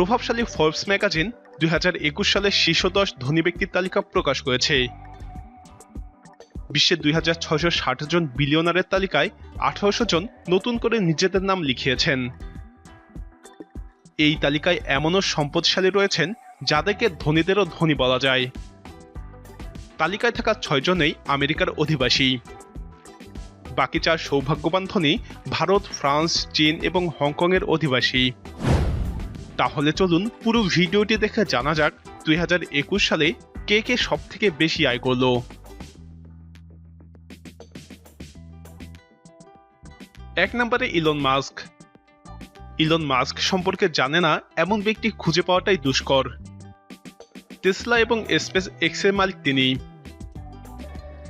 প্রভাবশালী Forbes magazine দুই সালের শীর্ষ দশ ধনী ব্যক্তির তালিকা প্রকাশ করেছে। বিশ্বের দুই হাজার ছয়শো ষাট জন বিলিয়নারের তালিকায় আঠারোশো জন নতুন করে নিজেদের নাম লিখিয়েছেন। এই তালিকায় এমনও সম্পদশালী রয়েছেন যাদেরকে ধনীদেরও ধনী বলা যায়। তালিকায় থাকা ছয়জনেই আমেরিকার অধিবাসী। বাকি চার সৌভাগ্যবান ধনী ভারত, ফ্রান্স, চীন এবং হংকংয়ের অধিবাসী। তাহলে চলুন পুরো ভিডিওটি দেখে জানা যাক দুই একুশ সালে কে কে সব থেকে বেশি আয় করল। এক নম্বরে ইলন মাস্ক। ইলন মাস্ক সম্পর্কে জানে না, এমন ব্যক্তি খুঁজে পাওয়াটাই দুষ্কর। টেসলা এবং স্পেস এক্সের মালিক তিনি।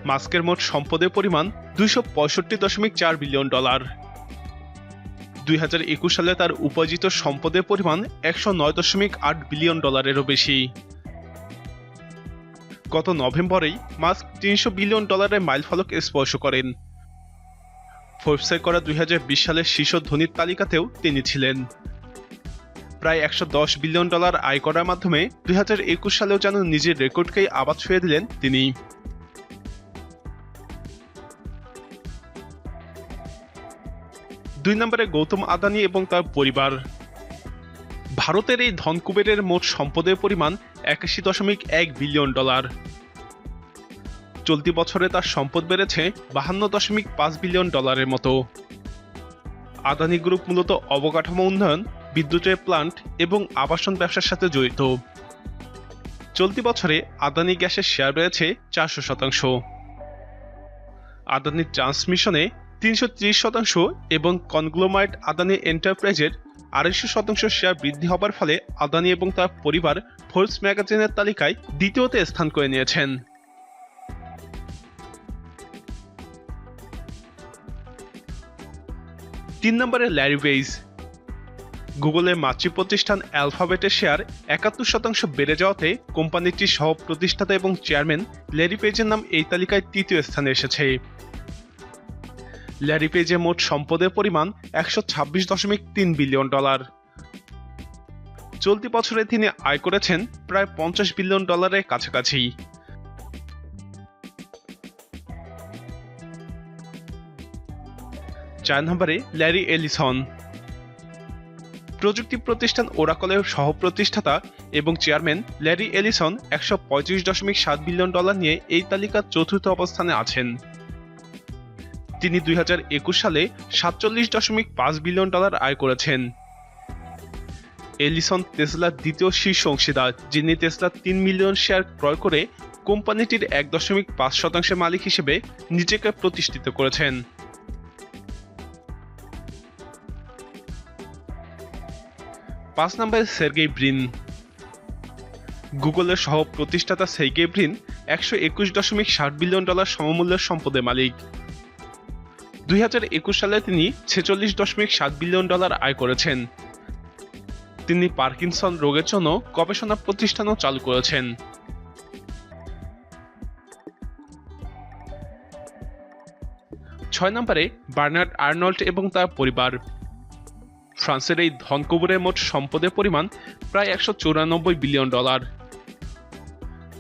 মাস্কের মোট সম্পদের পরিমাণ দুইশো পঁয়ষট্টি দশমিক চার বিলিয়ন ডলার। দুই হাজার একুশ সালে তার উপার্জিত সম্পদের পরিমাণ একশো নয় দশমিক আট বিলিয়ন ডলারেরও বেশি। গত নভেম্বরেই মাস্ক তিনশো বিলিয়ন ডলারের মাইলফলক স্পর্শ করেন। ফোর্বসে করা দুই হাজার বিশ সালের শীর্ষ ধনীর তালিকাতেও তিনি ছিলেন। প্রায় একশো দশ বিলিয়ন ডলার আয় করার মাধ্যমে দুই হাজার একুশ সালেও যেন নিজের রেকর্ডকেই আবাদ ছুঁয়ে দিলেন তিনি। দুই নম্বরে গৌতম আদানি এবং তার পরিবার। ভারতের এই ধনকুবেরের মোট সম্পদের পরিমাণ একাশি দশমিক এক বিলিয়ন ডলার। চলতি বছরে তার সম্পদ বেড়েছে বাহান্ন দশমিক পাঁচ বিলিয়ন ডলারের মতো। আদানি গ্রুপ মূলত অবকাঠামো উন্নয়ন, বিদ্যুতের প্লান্ট এবং আবাসন ব্যবসার সাথে জড়িত। চলতি বছরে আদানি গ্যাসের শেয়ার বেড়েছে চারশো শতাংশ। আদানি ট্রান্সমিশনে তিনশো ত্রিশ শতাংশ এবং কনগ্লোমাইট আদানি এন্টারপ্রাইজের আড়াইশো শতাংশ শেয়ার বৃদ্ধি হবার ফলে আদানি এবং তার পরিবার ফোর্স ম্যাগাজিনের তালিকায় দ্বিতীয়তে স্থান করে নিয়েছেন। তিন নম্বরে ল্যারি বেইজ গুগলের মাতৃ প্রতিষ্ঠান অ্যালফাবেটের শেয়ার একাত্তর শতাংশ বেড়ে যাওয়াতে কোম্পানিটির সহ প্রতিষ্ঠাতা এবং চেয়ারম্যান ল্যারি পেজের নাম এই তালিকায় তৃতীয় স্থানে এসেছে। ল্যারি পেজে মোট সম্পদের পরিমাণ একশো ছাব্বিশ দশমিক তিন বিলিয়ন ডলার। চলতি বছরে তিনি আয় করেছেন প্রায় পঞ্চাশ বিলিয়ন ডলারের কাছাকাছি। চার নম্বরে ল্যারি এলিসন। প্রযুক্তি প্রতিষ্ঠান ওরাকলের সহ প্রতিষ্ঠাতা এবং চেয়ারম্যান ল্যারি এলিসন একশো পঁয়ত্রিশ দশমিক সাত বিলিয়ন ডলার নিয়ে এই তালিকার চতুর্থ অবস্থানে আছেন। তিনি দুই হাজার একুশ সালে সাতচল্লিশ দশমিক পাঁচ বিলিয়ন ডলার আয় করেছেন। এলিসন টেসলার দ্বিতীয় শীর্ষ অংশীদার, যিনি টেসলার তিন মিলিয়ন শেয়ার ক্রয় করে কোম্পানিটির এক দশমিক পাঁচ শতাংশের মালিক হিসেবে নিজেকে প্রতিষ্ঠিত করেছেন। পাঁচ নম্বরে, সের্গেই ব্রিন। গুগলের সহ প্রতিষ্ঠাতা সের্গেই ব্রিন একশো একুশ দশমিক ষাট বিলিয়ন ডলার সমমূল্যের সম্পদের মালিক। দুই হাজার একুশ সালে তিনি ছেচল্লিশ দশমিক সাত বিলিয়ন ডলার আয় করেছেন। তিনি পার্কিনসন রোগের জন্য গবেষণা প্রতিষ্ঠানও চালু করেছেন। ছয় নম্বরে বার্নার্ড আর্নল্ড এবং তার পরিবার। ফ্রান্সের এই ধনকবরের মোট সম্পদের পরিমাণ প্রায় একশো চৌরানব্বই বিলিয়ন ডলার।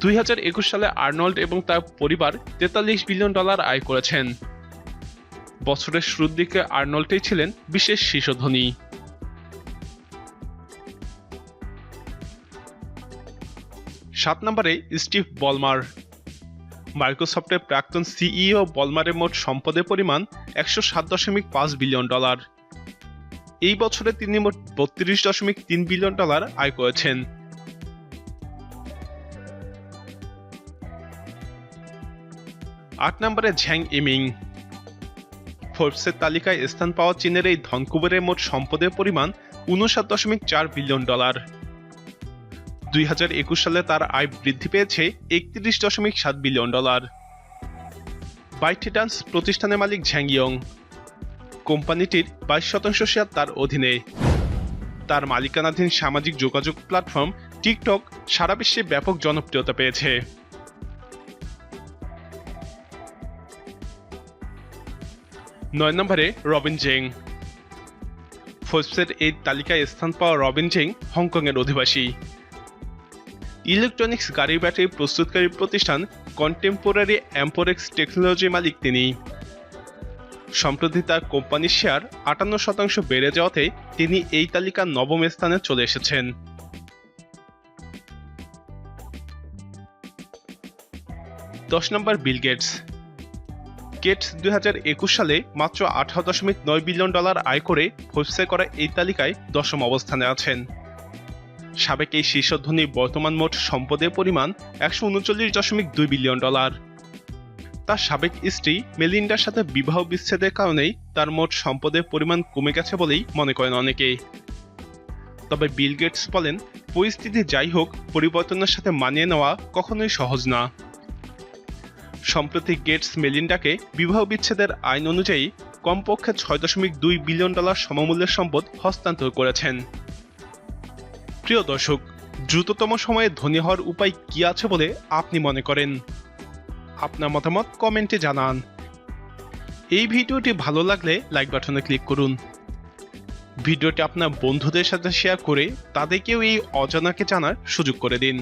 দুই হাজার একুশ সালে আর্নল্ড এবং তার পরিবার তেতাল্লিশ বিলিয়ন ডলার আয় করেছেন। বছরের শুরুর দিকে আর্নল্টেই ছিলেন বিশেষ শীর্ষ ধনী সাত নম্বরে স্টিভ বলমার। মাইক্রোসফটের প্রাক্তন সিইও বলমারের মোট সম্পদের পরিমাণ একশো সাত দশমিক পাঁচ বিলিয়ন ডলার। এই বছরে তিনি মোট বত্রিশ দশমিক তিন বিলিয়ন ডলার আয় করেছেন। আট নম্বরে ঝ্যাং ইমিং। ফোর্বসের তালিকায় স্থান পাওয়া চীনের এই ধনকুবেরের মোট সম্পদের পরিমাণ উনষাট দশমিক চার বিলিয়ন ডলার। দুই হাজার একুশ সালে তার আয় বৃদ্ধি পেয়েছে একত্রিশ দশমিক সাত বিলিয়ন ডলার। বাইটেডান্স প্রতিষ্ঠানের মালিক ঝ্যাংইয়ং। কোম্পানিটির বাইশ শতাংশ শেয়ার তার অধীনে। তার মালিকানাধীন সামাজিক যোগাযোগ প্ল্যাটফর্ম টিকটক সারা বিশ্বে ব্যাপক জনপ্রিয়তা পেয়েছে। নয় নম্বরে রবিন জেং। ফোর্বসের এই তালিকায় স্থান পাওয়া রবিন জেং হংকংয়ের অধিবাসী। ইলেকট্রনিক্স গাড়ি ব্যাটারি প্রস্তুতকারী প্রতিষ্ঠান কন্টেম্পোরারি অ্যাম্পোরেক্স টেকনোলজি মালিক তিনি। সম্প্রতি তার কোম্পানির শেয়ার আটান্ন শতাংশ বেড়ে যাওয়াতে তিনি এই তালিকার নবম স্থানে চলে এসেছেন। দশ নম্বর বিল গেটস। গেটস দুই হাজার একুশ সালে মাত্র আঠারো দশমিক নয় বিলিয়ন ডলার আয় করে ফোর্বসে করা এই তালিকায় দশম অবস্থানে আছেন। সাবেক এই শীর্ষধনী বর্তমান মোট সম্পদের পরিমাণ একশো উনচল্লিশ দশমিক দুই বিলিয়ন ডলার। তার সাবেক স্ত্রী মেলিন্ডার সাথে বিবাহ বিচ্ছেদের কারণেই তার মোট সম্পদের পরিমাণ কমে গেছে বলেই মনে করেন অনেকেই তবে বিল গেটস বলেন, পরিস্থিতি যাই হোক, পরিবর্তনের সাথে মানিয়ে নেওয়া কখনোই সহজ না। সম্প্রতি গেটস মেলিন্ডাকে বিবাহ বিচ্ছেদের আইন অনুযায়ী কমপক্ষে ছয় দশমিক দুই বিলিয়ন ডলার সমমূল্যের সম্পদ হস্তান্তর করেছেন। প্রিয় দর্শক, দ্রুততম সময়ে ধনী হওয়ার উপায় কি আছে বলে আপনি মনে করেন? আপনার মতামত কমেন্টে জানান। এই ভিডিওটি ভালো লাগলে লাইক বাটনে ক্লিক করুন। ভিডিওটি আপনার বন্ধুদের সাথে শেয়ার করে তাদেরকেও এই অজানাকে জানার সুযোগ করে দিন।